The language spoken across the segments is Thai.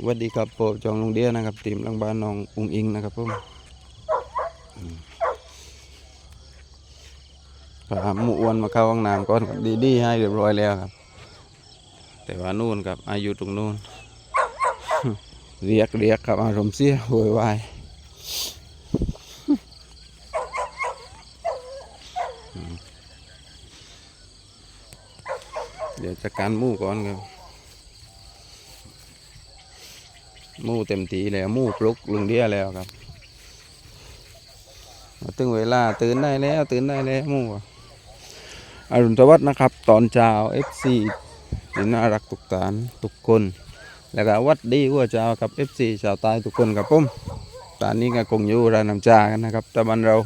สวัสดีครับผมจองลุงเดียนะครับทีมลังบ้านน้องอุงอิงนะครับผมพาหมูอ้วนมาเข้าห้องน้ำก่อนดีดีๆให้เรียบร้อยแล้วครับ แต่ว่านู่นครับอายุตรงนู่นเรียกเรียกครับอารมณ์เสียโวยวายเดี๋ยวจัดการหมูก่อนครับ ห มู่เต็มทีแล้วมู่ปลุกลุงเดียแล้วครับถึงเวลาตื่นได้แล้วตื่นได้แล้วมู่อรุณสวัสดิ์นะครับ ตอนเช้า FC ที่น่ารักทุกตานทุกคน แล้วก็วัดดีหัวเจ้ากับ FC ชาวใต้ทุกคนครับผมตอนนี้ก็คงอยู่ร้านน้ำจากันนะครับตะบันเรา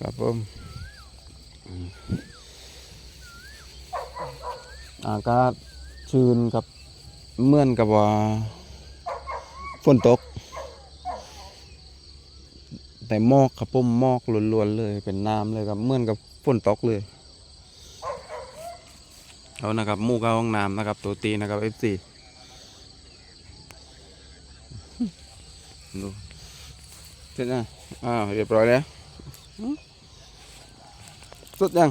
ครับผมอากาศชื้นครับ เหมือนกับว่าฝนตก แต่หมอกครับผมหมอกล้วนๆเลย เป็นน้ำเลยครับเหมือนกับฝนตกเลยเอานะครับมูก้าห้องน้ำนะครับ ตัวตีนะครับ F4 ดูเสร็จนะอ้าวเรียบร้อยแล้วสุดยัง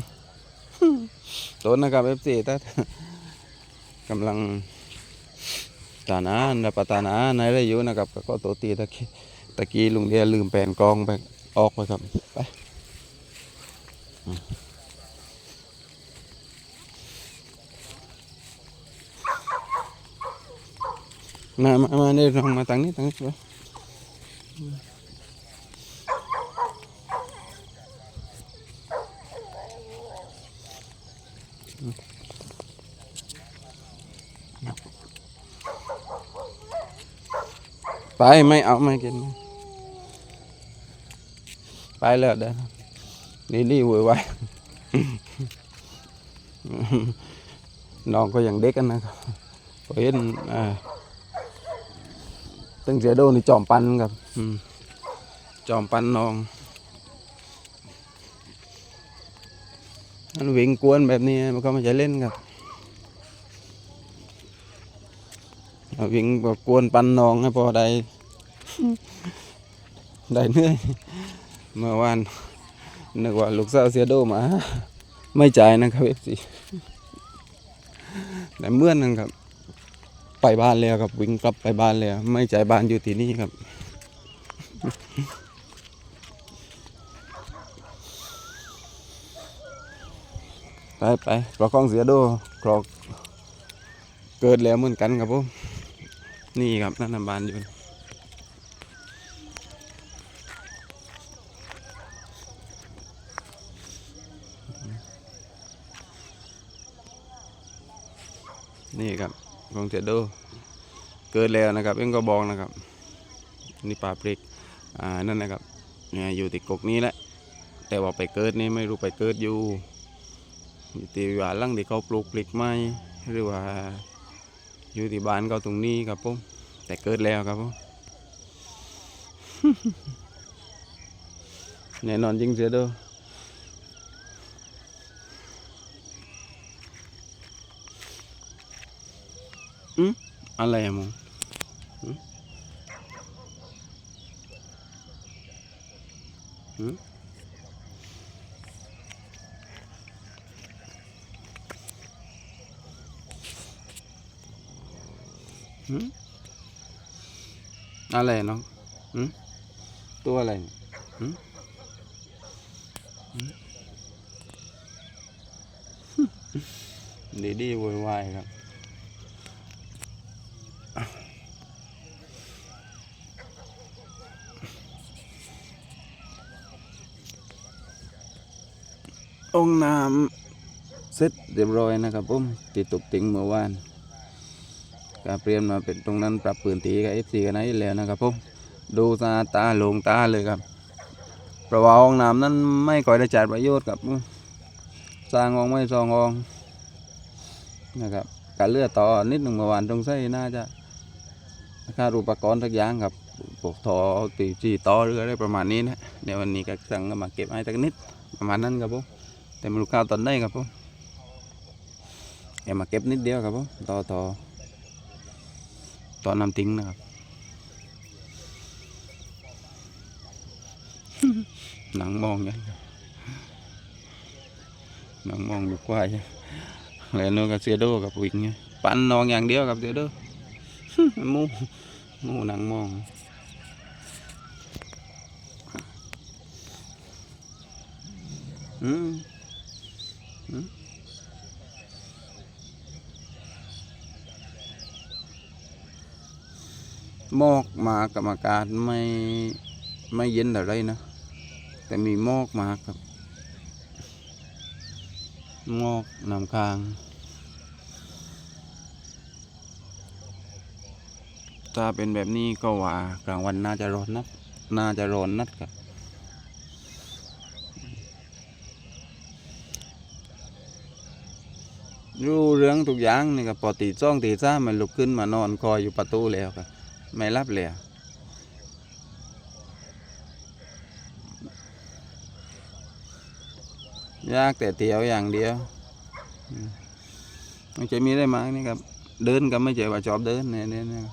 ตัวนะครับ F4 ถ้ากำลัง ทานาหารรับประทานาในไรอยู่นะครับก็ตัวตีตะกี้ตะกี้ลุงเดียลืมแปลนกองไปออกไปครับไปมามามาเนี่ยลองมาทางนี้ทางนี้ไป ไปไม่เอาไม่กิน ไปเลยเด้อนี่นี่วุ่นวายน้องก็ยังเด็กกันนะครับเห็นอ่าตั้งเสียโดนี่จอมปันครับจอมปันน้องมันวิ่งกวนแบบนี้มันก็ไม่ใช่เล่นครับ วิ่งแบบกวนปันน้องให้พอได้ ได้เหนื่อยเมื่อวานนึกว่าลูกสาวเสียโดมา ไม่จ่ายนะครับเอฟซีแต่เมื่อนนั่นครับ ไปบ้านแล้วครับวิ่งกลับไปบ้านแล้ว ไม่จ่ายบ้านอยู่ที่นี่ครับไปไปกรอกกล้องเสียโดกรอกเกิดแล้วเหมือนกันครับผม นี่ครับนั่นบานอยู่นี่ครับกองเจโดเกิดแล้วนะครับเอ็งก็บอกนะครับ นี่ปลาปริกอ่านั่นนะครับเนี่ยอยู่ติดกกนี้แหละแต่ว่าไปเกิดนี่ไม่รู้ไปเกิดอยู่อยู่ที่ว่าลังที่เขาปลูกปลิกไม้หรือว่า อยู่ที่บ้านเขาตรงนี้ครับผมแต่เกิดแล้วครับผมแน่นอนจริงเสียด้วยอืมอะไรอะมึงหืมหืมหืม อะไรน้องตัวอะไรดีดีๆโวยวายครับองน้ำเสร็จเรียบร้อยนะครับผมติดตกติงเมื่อวาน ก็เปลี่ยนมาเป็นตรงนั้นปรับปืนตีกับเอฟซีกันไหนแล้วนะครับผมดูตาตาลงตาเลยครับเพราะว่าห้องน้ำนั้นไม่ก่อยได้จัดประโยชน์ครับสร้างห้องไม่สองห้องนะครับการเลือดต่อนิดหนึ่งเมื่อวานตรงไส้น่าจะค่ารูปกรณ์สักอย่างครับพวกทอตีจีต่อหรืออะไรประมาณนี้นะเดี๋ยววันนี้ก็สั่งมาเก็บให้สักนิดประมาณนั้นครับผมแต่มันรู้ข้าวตอนไหนครับผมเอ็มมาเก็บนิดเดียวครับผมต่อต่อ ตอนน้ำทิ้งนะครับ หนังมองยังหนังมองอยู่กว่ายังแล้วนู้นกับเสียโดกับวิ่งไงปั่นนองอย่างเดียวกับเสียโดหมูหมูหนังมองอืมอืม หมอกมากับอากาศไม่ไม่เย็นอะไรนะ แต่มีหมอกมาครับหมอกนำค้างถ้าเป็นแบบนี้ก็ว่ากลางวันน่าจะร้อนนักน่าจะร้อนนัดครับ รู้เรื่องทุกอย่างนี่ครับพอตีซ่องตีซ่ามันลุกขึ้นมานอนคอยอยู่ประตูแล้วครับ ไม่รับแล้วยากแต่เตียวอย่างเดียวอืมมันจะมีได้มากนี่ครับ เดินก็ไม่เจอว่าชอบเดินเนี่ยเนี่ยเนี่ย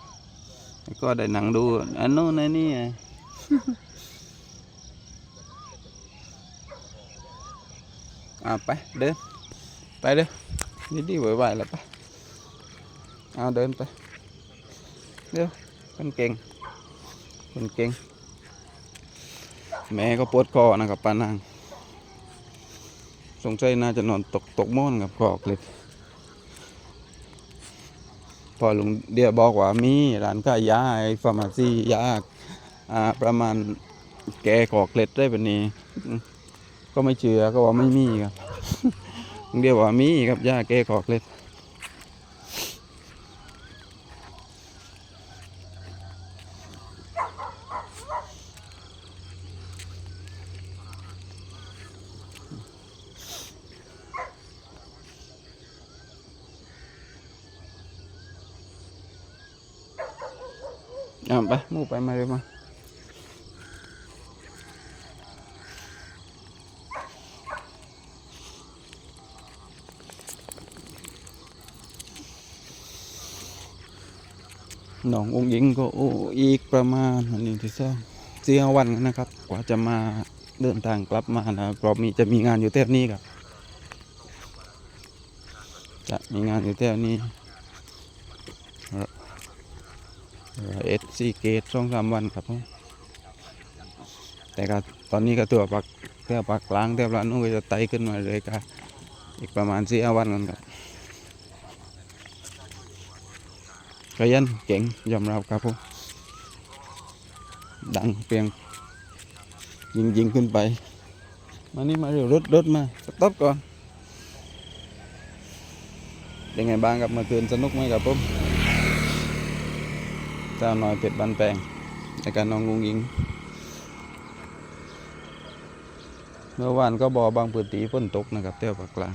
แล้วก็ได้หนังดูอันโน้นอันนี้อะอะไปเดิน ไปเด้อนี่ดีไหวๆแล้วปะเอาเดินไปเร็ว คนเก่งคนเก่ง แม่ก็ปวดคอนะครับป้านาง สงสัยน่าจะนอนตกตกม่อนกับกอกเลยพอลุงเดียบอกว่ามีร้านขายยาไอ้ฟาร์มาซียาอ่าประมาณแกกอกเล็ดได้แบบนี้ ก็ไม่เชื่อก็ว่าไม่มีครับลุงเดียวว่ามีครับยาแกกอกเล็ด อะไปมู่ไปมาเลยมาน้ององค์หญิงก็โอ้อีกประมาณอันนี้ที่สองเสียวันนะครับ กว่าจะมาเดินทางกลับมานะก็มีจะมีงานอยู่แถวนี้ครับจะมีงานอยู่แถวนี้ เอสซีเกตสองสามวันครับผมแต่ก็ตอนนี้ก็ตัวปักเที่ยวปักกลางเที่ยวละนู้นก็จะไต่ขึ้นมาเลยครับอีกประมาณสี่ห้าวันกันครับก็ยันเก่งยอมรับครับผมดังเปรียงยิงยิงขึ้นไป มานี่มาเร็วรถรถมาสต็อปก่อนเป็นไงบ้างครับเมื่อคืนสนุกไหมครับผม เจ้าน้อยเป็ดบันแปลงในการน้องลุงยิง เมื่อวานก็บอบางพื้นที่ฝนตกนะครับเที่ยวภาคกลาง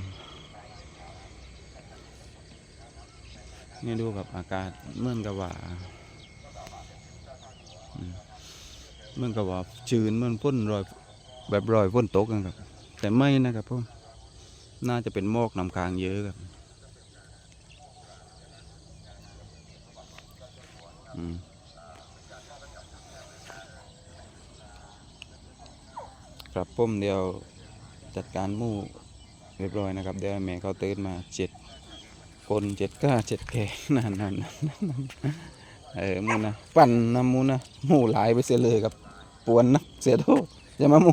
นี่ดูกับอากาศเมื่อนกับว่าอืมเมือนกับว่าชื้นเมื่อนพ่นรอยแบบรอยฝนตกนะครับ แต่ไม่นะครับผมน่าจะเป็นหมอกน้ำค้างเยอะครับ อืม ครับผมเดี๋ยวจัดการมู่เรียบร้อยนะครับเดี๋ยวแม่เขาตื่นมาเจ็ดคนเจ็ดก้าเจ็ดแก่นั่นนั่นนั่นเออมูนะปั่นนะมูนะมูหลายไปเสียเลยครับปวนนักเสียโทษจะมามู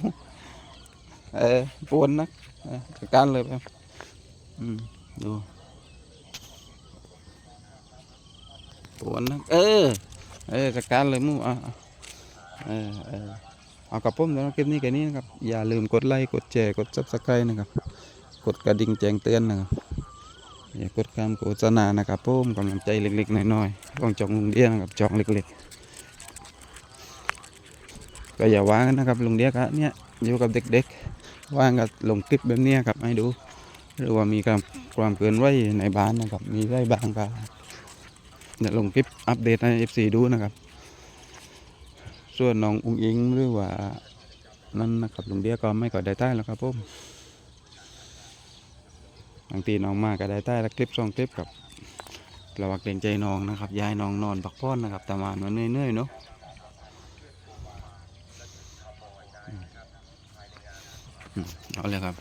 เออปวนนักจัดการเลยครับอืมดู ปวนนักเออ เออจัดการเลยมูอะอะเออเออเอากับผมเดี๋ยวคลิปนี้แค่นี้นะครับ อย่าลืมกดไลค์กดแชร์กดซับสไครต์นะครับ กดกระดิ่งแจ้งเตือนนะครับอย่ากดคำโฆษณานะครับผมกำลังใจเล็กๆน้อยๆต้องจองลุงเดียนะครับจองเล็กๆ ก็อย่าว่างนะครับลุงเดียครับเนี่ยอยู่กับเด็กๆว่างก็ลงคลิปแบบนี้ครับให้ดูหรือว่ามีความความเกินไหวในบ้านนะครับมีไรบ้างก็ เดี๋ยวลงคลิปอัปเดตให้ FC ดูนะครับ ส่วนน้องอุ้งอิงหรือว่านั่นนะครับลุงเดียก็ไม่ก่อได้ใต้แล้วครับผมบางทีน้องมาก็ได้ใต้ละคลิปสองคลิปครับระวักเกรงใจน้องนะครับยายน้องนอนพักผ่อนนะครับตามานมันเนื่อยๆเนาะเอาเลยครับ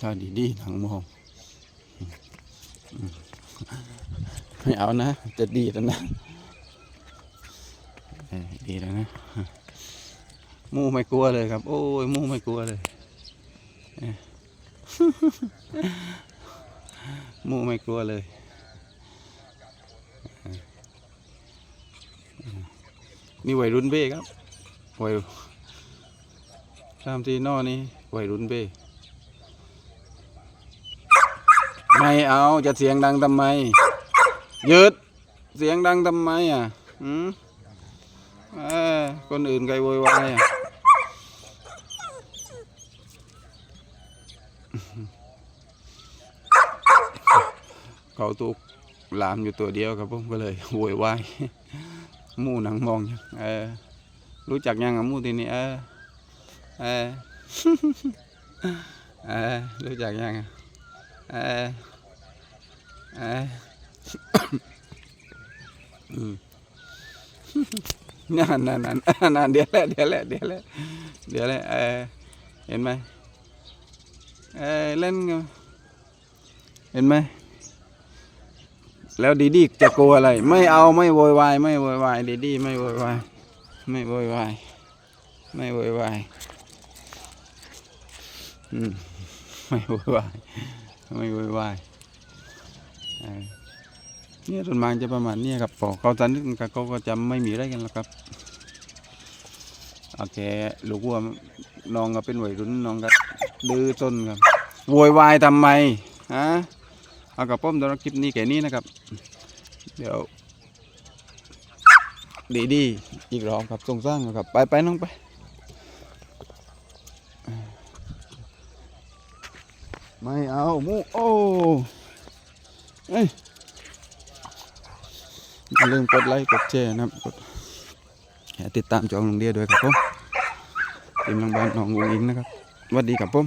ถ้าดีๆทางมองอ ไม่เอานะ จะดีแล้วนะเออดีแล้วนะหมูไม่กลัวเลยครับ โอ้ยหมูไม่กลัวเลยเออหมูไม่กลัวเลยนี่วัยรุ่นเบ้ครับวัยตามที่นอนี่วัยรุ่นเบ้ไม่เอาจะเสียงดังทำไม หยืดเสียงดังทำไมอะอืมเออคนอื่นใครโวยวายอะเขาถูกหลามอยู่ตัวเดียวครับผมก็เลยโวยวายหมูหนังมองอยู่เออรู้จักยังอะหมูทีนี้เออเออเออรู้จักยังอะเออเอออืม นั่นนั่นนั่นนั่นเดี๋ยวแหละเดี๋ยวแหละเดี๋ยวแหละเดี๋ยวแหละเออเห็นไหมเออเล่นเห็นไหมแล้วดีดีจะกลัวอะไร ไม่เอาไม่โวยวายไม่โวยวายดีดีไม่โวยวายไม่โวยวายไม่โวยวายอืมไม่โวยวายไม่โวยวาย เนี่ยต้นไม้จะประมาณนี้ครับพอเขาตันนึกกับเขาก็จะไม่มีอะไรกันแล้วครับโอเคลูกวัวน้องก็เป็นวัยรุ่นน้องก็ดื้อจนครับโวยวายทำไมฮะเอากับป้อมตอนคลิปนี้แค่นี้นะครับ เดี๋ยว ดีดีอีกรอบครับส่งสร้างครับไปไปน้องไปไม่เอามูโอ้เอ้ย อย่าลืมกดไลค์กดแชร์นะครับกดติดตามจองลุงเดียด้วยครับผมทีมลังบ้านน้องวงอิงนะครับสวัสดีครับผม